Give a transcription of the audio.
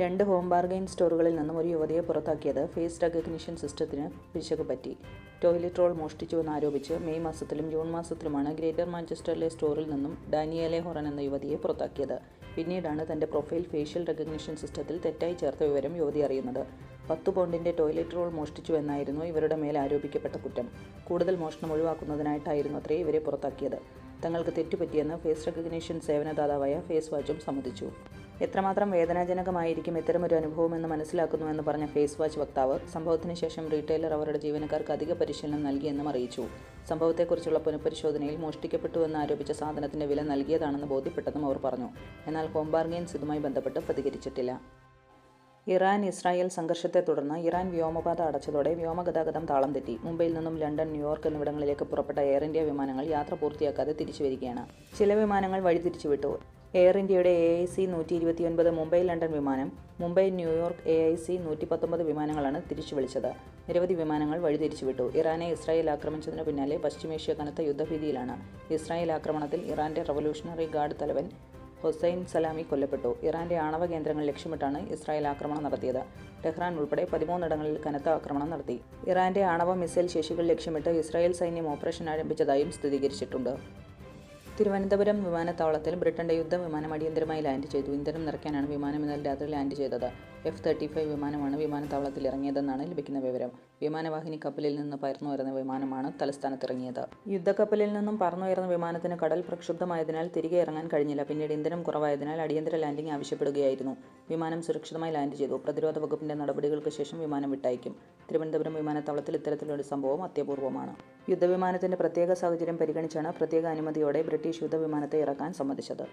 രണ്ട് home bargain സ്റ്റോറുകളിൽ നിന്നും ഒരു യുവതിയെ പുറത്താക്കിയത് ഫേസ് റെക്കഗ്നിഷൻ സിസ്റ്റത്തിന് പിശക് പറ്റി ടോയ്ലറ്റ് റോൾ മോഷ്ടിച്ചുവെന്ന് ആരോപിച്ച് മെയ് മാസത്തിലും ജൂൺ മാസത്തിലുമാണ് ഗ്രേറ്റർ മാഞ്ചസ്റ്ററിലെ സ്റ്റോറിൽ നിന്നും ഡാനിയേലെ ഹൊറൻ എന്ന യുവതിയെ പുറത്താക്കിയത്. പിന്നീടാണ് തന്റെ പ്രൊഫൈൽ ഫേഷ്യൽ റെക്കഗ്നിഷൻ സിസ്റ്റത്തിൽ തെറ്റായി ചേർത്ത വിവരം യുവതി അറിയുന്നത്. പത്ത് പൗണ്ടിന്റെ ടോയ്ലറ്റ് റോൾ മോഷ്ടിച്ചുവെന്നായിരുന്നു ഇവരുടെ മേൽ ആരോപിക്കപ്പെട്ട കുറ്റം. കൂടുതൽ മോഷണം ഒഴിവാക്കുന്നതിനായിട്ടായിരുന്നു അത്രേ ഇവരെ പുറത്താക്കിയത്. തങ്ങൾക്ക് തെറ്റുപറ്റിയെന്ന് ഫേസ് റെക്കഗ്നിഷൻ സേവനദാതാവായ ഫേസ് വാച്ചും സമ്മതിച്ചു. എത്രമാത്രം വേദനാജനകമായിരിക്കും ഇത്തരമൊരു അനുഭവമെന്ന് മനസ്സിലാക്കുന്നുവെന്ന് പറഞ്ഞ ഫേസ് വാച്ച് വക്താവ് സംഭവത്തിന് ശേഷം റീറ്റെയിലർ അവരുടെ ജീവനക്കാർക്ക് അധിക പരിശീലനം നൽകിയെന്നും അറിയിച്ചു. സംഭവത്തെക്കുറിച്ചുള്ള പുനഃപരിശോധനയിൽ മോഷ്ടിക്കപ്പെട്ടുവെന്ന് ആരോപിച്ച സാധനത്തിന്റെ വില നൽകിയതാണെന്ന് ബോധ്യപ്പെട്ടെന്നും അവർ പറഞ്ഞു. എന്നാൽ ഹോം ബാർഗെയിൻസ് ഇതുമായി ബന്ധപ്പെട്ട് പ്രതികരിച്ചിട്ടില്ല. ഇറാൻ ഇസ്രായേൽ സംഘർഷത്തെ തുടർന്ന് ഇറാൻ വ്യോമപാത അടച്ചതോടെ വ്യോമഗതാഗതം താളം തെറ്റി. മുംബൈയിൽ നിന്നും ലണ്ടൻ ന്യൂയോർക്ക് എന്നിവിടങ്ങളിലേക്ക് പുറപ്പെട്ട എയർ ഇന്ത്യ വിമാനങ്ങൾ യാത്ര പൂർത്തിയാക്കാതെ തിരിച്ചു വരികയാണ്. ചില വിമാനങ്ങൾ വഴിതിരിച്ചുവിട്ടു. എയർ ഇന്ത്യയുടെ എ ഐ സി നൂറ്റി ഇരുപത്തി ഒൻപത് മുംബൈ ലണ്ടൻ വിമാനം Mumbai New York A I C നൂറ്റി പത്തൊമ്പത് വിമാനങ്ങളാണ് തിരിച്ചു വിളിച്ചത് നിരവധി വിമാനങ്ങൾ വഴിതിരിച്ചുവിട്ടു. ഇറാനെ ഇസ്രായേൽ ആക്രമിച്ചതിനു പിന്നാലെ പശ്ചിമേഷ്യ കനത്ത യുദ്ധഭീതിയിലാണ്. ഇസ്രായേൽ ആക്രമണത്തിൽ ഇറാന്റെ റവല്യൂഷണറി ഗാർഡ് തലവൻ ഹുസൈൻ സലാമി കൊല്ലപ്പെട്ടു. ഇറാന്റെ ആണവ കേന്ദ്രങ്ങൾ ലക്ഷ്യമിട്ടാണ് ഇസ്രായേൽ ആക്രമണം നടത്തിയത്. ടെഹ്റാൻ ഉൾപ്പെടെ പതിമൂന്നിടങ്ങളിൽ കനത്ത ആക്രമണം നടത്തി. ഇറാന്റെ ആണവ മിസൈൽ ശേഷികൾ ലക്ഷ്യമിട്ട് ഇസ്രായേൽ സൈന്യം ഓപ്പറേഷൻ ആരംഭിച്ചതായും സ്ഥിരീകരിച്ചിട്ടുണ്ട്. തിരുവനന്തപുരം വിമാനത്താവളത്തിൽ ബ്രിട്ടന്റെ യുദ്ധവിമാനം അടിയന്തരമായി ലാൻഡ് ചെയ്തു. ഇന്ധനം നിറയ്ക്കാനാണ് വിമാനം ഇന്നലെ രാത്രി ലാൻഡ് ചെയ്തത്. എഫ് തേർട്ടി ഫൈവ് വിമാനമാണ് വിമാനത്താവളത്തിൽ ഇറങ്ങിയതെന്നാണ് ലഭിക്കുന്ന വിവരം. വിമാനവാഹിനി കപ്പലിൽ നിന്ന് പറന്നുയർന്ന വിമാനമാണ് തലസ്ഥാനത്തിറങ്ങിയത്. യുദ്ധക്കപ്പലിൽ നിന്നും പറന്നുയർന്ന വിമാനത്തിന് കടൽ പ്രക്ഷുബ്ധമായതിനാൽ തിരികെ ഇറങ്ങാൻ കഴിഞ്ഞില്ല. പിന്നീട് ഇന്ധനം കുറവായതിനാൽ അടിയന്തര ലാൻഡിംഗ് ആവശ്യപ്പെടുകയായിരുന്നു. വിമാനം സുരക്ഷിതമായി ലാൻഡ് ചെയ്തു. പ്രതിരോധ വകുപ്പിന്റെ നടപടികൾക്ക് ശേഷം വിമാനം വിട്ടയക്കും. തിരുവനന്തപുരം വിമാനത്താവളത്തിൽ ഇത്തരത്തിലൊരു സംഭവം അത്യപൂർവമാണ്. യുദ്ധവിമാനത്തിന്റെ പ്രത്യേക സാഹചര്യം പരിഗണിച്ചാണ് പ്രത്യേക അനുമതിയോടെ ബ്രിട്ടീഷ് യുദ്ധവിമാനത്തെ ഇറക്കാൻ സമ്മതിച്ചത്.